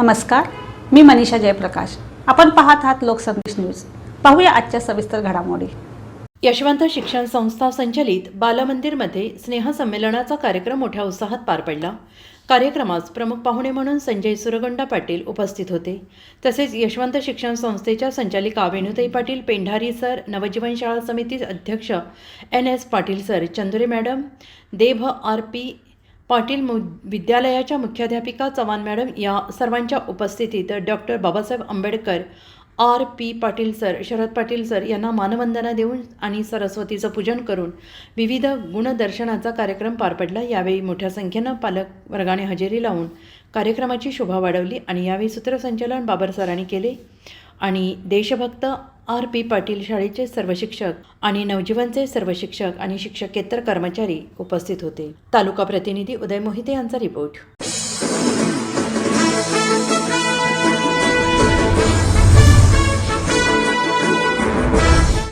नमस्कार मी मनीषा जयप्रकाश. आपण पाहत आहात लोकसंदेश न्यूज. पाहूया आजच्या सविस्तर घडामोडी. यशवंत शिक्षण संस्था संचलित बालमंदिरमध्ये स्नेहसंमेलनाचा कार्यक्रम मोठ्या उत्साहात पार पडला. कार्यक्रमास प्रमुख पाहुणे म्हणून संजय सुरगंडा पाटील उपस्थित होते. तसेच यशवंत शिक्षण संस्थेच्या संचालिका वेणुताई पाटील पेंढारी सर नवजीवन शाळा समिती अध्यक्ष N S Patil sir Chandure madam देभ R P Patil मु विद्यालयाच्या मुख्याध्यापिका चव्हाण मॅडम या सर्वांच्या उपस्थितीत doctor Babasaheb Ambedkar R. P. Patil sir Sharad Patil sir यांना मानवंदना देऊन आणि सरस्वतीचं पूजन करून विविध गुणदर्शनाचा कार्यक्रम पार पडला. यावेळी मोठ्या संख्येनं पालक वर्गाने हजेरी लावून कार्यक्रमाची शोभा वाढवली आणि यावेळी सूत्रसंचालन बाबर सरांनी केले आणि देशभक्त आर पी पाटील शाळेचे सर्व शिक्षक आणि नवजीवनचे सर्व शिक्षक आणि शिक्षकेतर कर्मचारी उपस्थित होते. तालुका प्रतिनिधी उदय मोहिते यांचा रिपोर्ट.